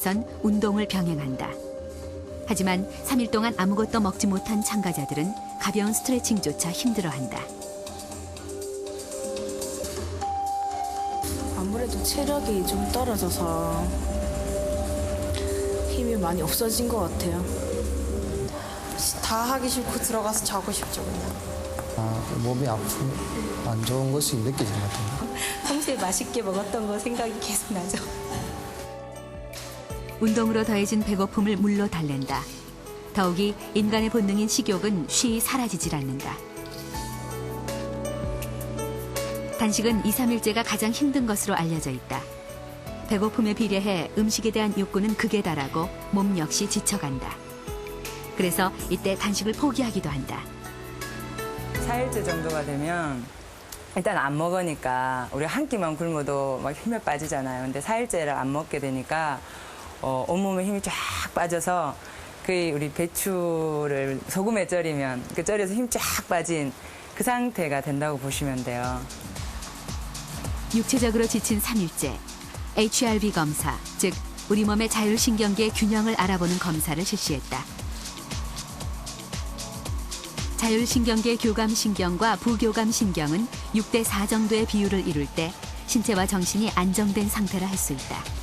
선 운동을 병행한다. 하지만 3일 동안 아무것도 먹지 못한 참가자들은 가벼운 스트레칭조차 힘들어한다. 아무래도 체력이 좀 떨어져서 힘이 많이 없어진 것 같아요. 다 하기 싫고 들어가서 자고 싶죠 그냥. 아, 몸이 아픈 안 좋은 것이 느껴지는 것 같아요. 평소에 맛있게 먹었던 거 생각이 계속 나죠. 운동으로 더해진 배고픔을 물로 달랜다. 더욱이 인간의 본능인 식욕은 쉬이 사라지질 않는다. 단식은 2, 3일째가 가장 힘든 것으로 알려져 있다. 배고픔에 비례해 음식에 대한 욕구는 극에 달하고 몸 역시 지쳐간다. 그래서 이때 단식을 포기하기도 한다. 4일째 정도가 되면 일단 안 먹으니까 우리 한 끼만 굶어도 막 힘에 빠지잖아요. 근데 4일째를 안 먹게 되니까 어, 온몸에 힘이 쫙 빠져서 그 우리 배추를 소금에 절이면 그 절여서 힘 쫙 빠진 그 상태가 된다고 보시면 돼요. 육체적으로 지친 3일째 HRV 검사, 즉 우리 몸의 자율신경계 균형을 알아보는 검사를 실시했다. 자율신경계 교감신경과 부교감신경은 6대 4 정도의 비율을 이룰 때 신체와 정신이 안정된 상태라 할 수 있다.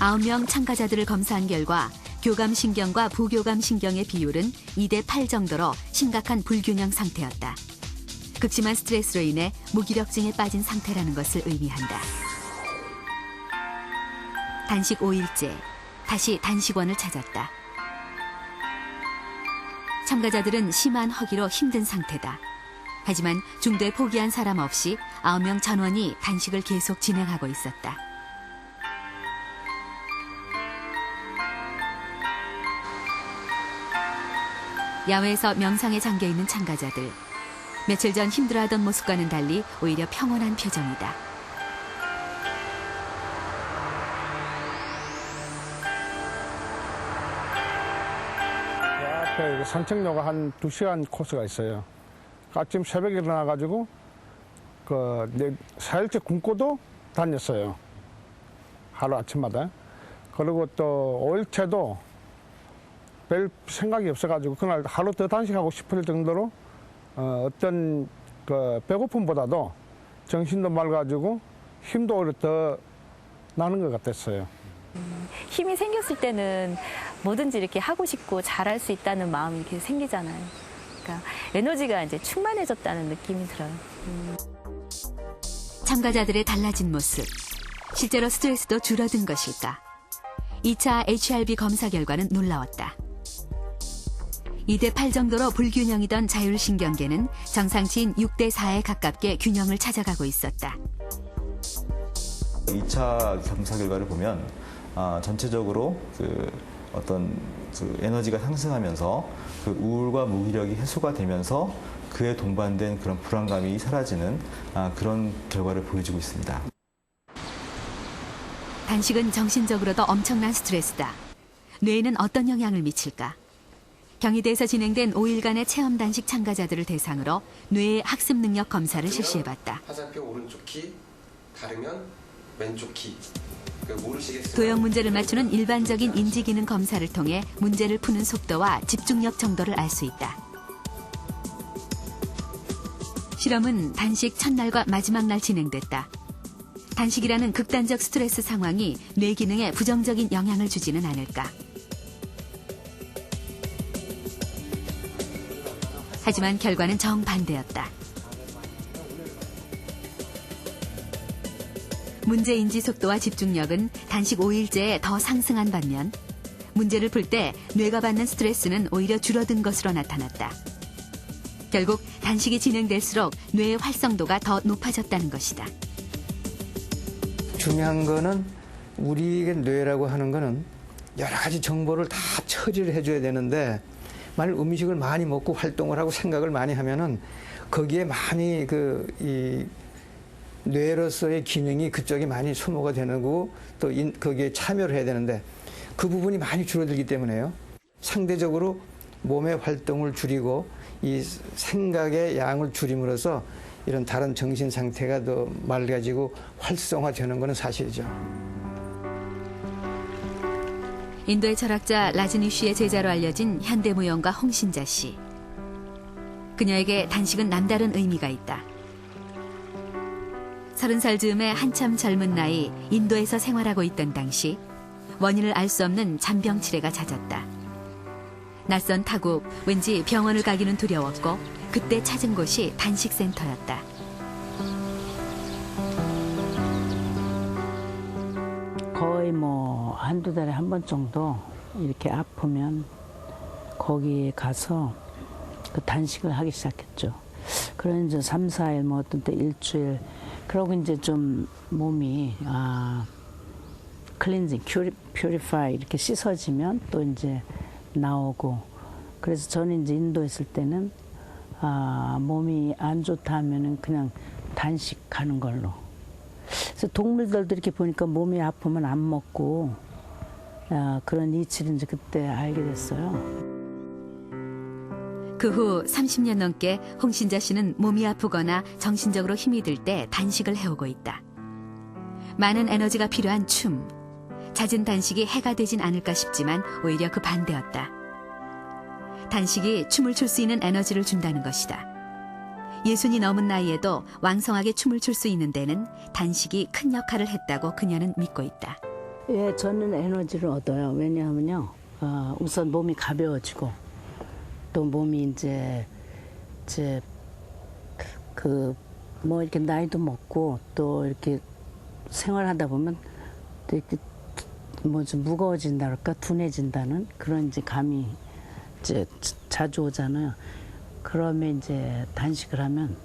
9명 참가자들을 검사한 결과 교감신경과 부교감신경의 비율은 2대 8 정도로 심각한 불균형 상태였다. 극심한 스트레스로 인해 무기력증에 빠진 상태라는 것을 의미한다. 단식 5일째, 다시 단식원을 찾았다. 참가자들은 심한 허기로 힘든 상태다. 하지만 중도에 포기한 사람 없이 9명 전원이 단식을 계속 진행하고 있었다. 야외에서 명상에 잠겨 있는 참가자들. 며칠 전 힘들어하던 모습과는 달리 오히려 평온한 표정이다. 앞에 산책로가 한 두시간 코스가 있어요. 아침 새벽에 일어나가지고 그 네, 4일째 굶고도 다녔어요. 하루 아침마다. 그리고 또 5일째도 별 생각이 없어가지고 그날 하루 더 단식하고 싶을 정도로 어, 어떤 그 배고픔보다도 정신도 맑아지고 힘도 오히려 더 나는 것 같았어요. 힘이 생겼을 때는 뭐든지 이렇게 하고 싶고 잘할 수 있다는 마음이 이렇게 생기잖아요. 그러니까 에너지가 이제 충만해졌다는 느낌이 들어요. 참가자들의 달라진 모습. 실제로 스트레스도 줄어든 것일까? 2차 HRV 검사 결과는 놀라웠다. 2대 8 정도로 불균형이던 자율신경계는 정상치인 6대 4에 가깝게 균형을 찾아가고 있었다. 2차 검사 결과를 보면 아, 전체적으로 그 어떤 그 에너지가 상승하면서 그 우울과 무기력이 해소가 되면서 그에 동반된 그런 불안감이 사라지는 아, 그런 결과를 보여주고 있습니다. 단식은 정신적으로도 엄청난 스트레스다. 뇌에는 어떤 영향을 미칠까? 경희대에서 진행된 5일간의 체험 단식 참가자들을 대상으로 뇌의 학습 능력 검사를 실시해봤다. 화살표 오른쪽 키 다르면 왼쪽 키. 그? 도형 문제를 맞추는 일반적인 인지 기능 검사를 통해 문제를 푸는 속도와 집중력 정도를 알 수 있다. 실험은 단식 첫날과 마지막 날 진행됐다. 단식이라는 극단적 스트레스 상황이 뇌 기능에 부정적인 영향을 주지는 않을까. 하지만 결과는 정반대였다. 문제 인지 속도와 집중력은 단식 5일째에 더 상승한 반면 문제를 풀 때 뇌가 받는 스트레스는 오히려 줄어든 것으로 나타났다. 결국 단식이 진행될수록 뇌의 활성도가 더 높아졌다는 것이다. 중요한 거는 우리의 뇌라고 하는 거는 여러 가지 정보를 다 처리를 해줘야 되는데 만일 음식을 많이 먹고 활동을 하고 생각을 많이 하면은 거기에 많이 그 이 뇌로서의 기능이 그쪽에 많이 소모가 되는 거고 또 인- 거기에 참여를 해야 되는데 그 부분이 많이 줄어들기 때문에요. 상대적으로 몸의 활동을 줄이고 이 생각의 양을 줄임으로써 이런 다른 정신 상태가 더 맑아지고 활성화되는 것은 사실이죠. 인도의 철학자 라즈니쉬의 제자로 알려진 현대무용가 홍신자 씨. 그녀에게 단식은 남다른 의미가 있다. 서른 살 즈음에 한참 젊은 나이 인도에서 생활하고 있던 당시 원인을 알 수 없는 잔병 치레가 잦았다. 낯선 타국, 왠지 병원을 가기는 두려웠고 그때 찾은 곳이 단식센터였다. 거의 뭐 한두 달에 한 번 정도 이렇게 아프면 거기에 가서 그 단식을 하기 시작했죠. 그런 이제 3, 4일 뭐 어떤 때 일주일 그러고 이제 좀 몸이 아 클렌징, 퓨리, 퓨리파이 이렇게 씻어지면 또 이제 나오고 그래서 저는 이제 인도 있을 때는 아 몸이 안 좋다 하면은 그냥 단식하는 걸로 그래서 동물들도 이렇게 보니까 몸이 아프면 안 먹고 아, 그런 이제 그때 알게 됐어요. 그 후 30년 넘게 홍신자 씨는 몸이 아프거나 정신적으로 힘이 들 때 단식을 해오고 있다. 많은 에너지가 필요한 춤. 잦은 단식이 해가 되진 않을까 싶지만 오히려 그 반대였다. 단식이 춤을 출 수 있는 에너지를 준다는 것이다. 예순이 넘은 나이에도 왕성하게 춤을 출 수 있는 데는 단식이 큰 역할을 했다고 그녀는 믿고 있다. 예, 저는 에너지를 얻어요. 왜냐하면요, 어, 우선 몸이 가벼워지고 또 몸이 이제 이제 그 뭐 이렇게 나이도 먹고 또 이렇게 생활하다 보면 또 이렇게 뭐 좀 무거워진다 그럴까 둔해진다는 그런 이제 감이 이제 자- 자주 오잖아요. 그러면 이제 단식을 하면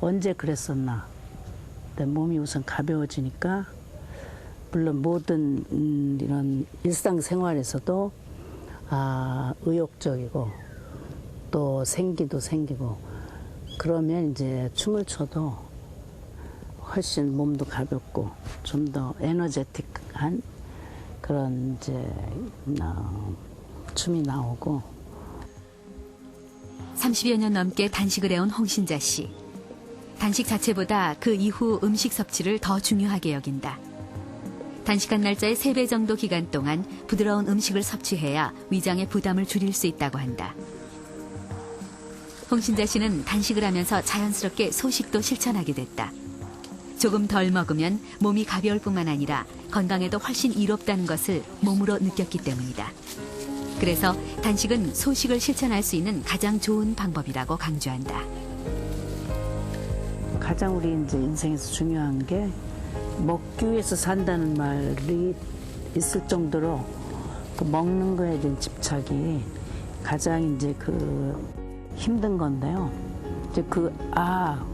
언제 그랬었나. 몸이 우선 가벼워지니까 물론 모든 음, 이런 일상생활에서도 아, 의욕적이고 또 생기도 생기고 그러면 이제 춤을 춰도 훨씬 몸도 가볍고 좀 더 에너제틱한 그런 이제 어, 춤이 나오고 30여 년 넘게 단식을 해온 홍신자 씨. 단식 자체보다 그 이후 음식 섭취를 더 중요하게 여긴다. 단식한 날짜의 3배 정도 기간 동안 부드러운 음식을 섭취해야 위장의 부담을 줄일 수 있다고 한다. 홍신자 씨는 단식을 하면서 자연스럽게 소식도 실천하게 됐다. 조금 덜 먹으면 몸이 가벼울 뿐만 아니라 건강에도 훨씬 이롭다는 것을 몸으로 느꼈기 때문이다. 그래서 단식은 소식을 실천할 수 있는 가장 좋은 방법이라고 강조한다. 가장 우리 이제 인생에서 중요한 게 먹기 위해서 산다는 말이 있을 정도로 그 먹는 거에 대한 집착이 가장 이제 그 힘든 건데요. 이제 그, 아,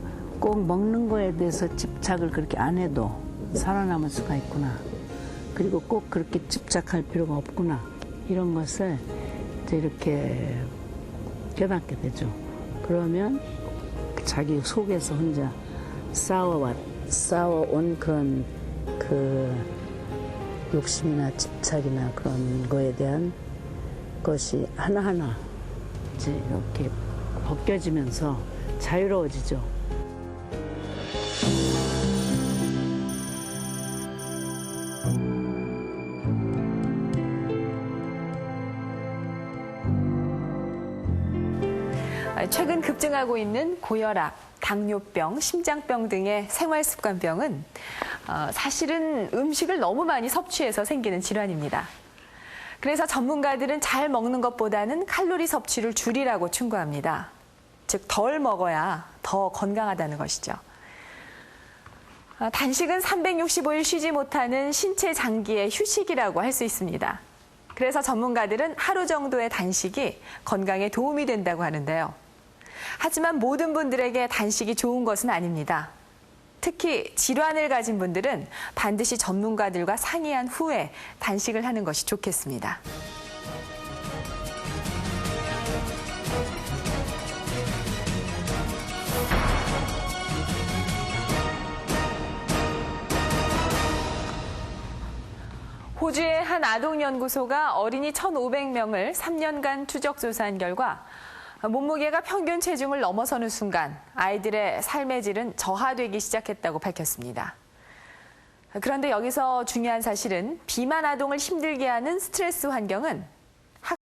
꼭 먹는 거에 대해서 집착을 그렇게 안 해도 살아남을 수가 있구나. 그리고 꼭 그렇게 집착할 필요가 없구나. 이런 것을 이제 이렇게 깨닫게 되죠. 그러면 자기 속에서 혼자 싸워왔, 싸워온 그런 그 욕심이나 집착이나 그런 거에 대한 것이 하나하나 이제 이렇게 벗겨지면서 자유로워지죠. 최근 급증하고 있는 고혈압, 당뇨병, 심장병 등의 생활습관병은 어, 사실은 음식을 너무 많이 섭취해서 생기는 질환입니다. 그래서 전문가들은 잘 먹는 것보다는 칼로리 섭취를 줄이라고 충고합니다. 즉, 덜 먹어야 더 건강하다는 것이죠. 아, 단식은 365일 쉬지 못하는 신체 장기의 휴식이라고 할 수 있습니다. 그래서 전문가들은 하루 정도의 단식이 건강에 도움이 된다고 하는데요. 하지만 모든 분들에게 단식이 좋은 것은 아닙니다. 특히 질환을 가진 분들은 반드시 전문가들과 상의한 후에 단식을 하는 것이 좋겠습니다. 호주의 한 아동연구소가 어린이 1,500명을 3년간 추적 조사한 결과 몸무게가 평균 체중을 넘어서는 순간 아이들의 삶의 질은 저하되기 시작했다고 밝혔습니다. 그런데 여기서 중요한 사실은 비만 아동을 힘들게 하는 스트레스 환경은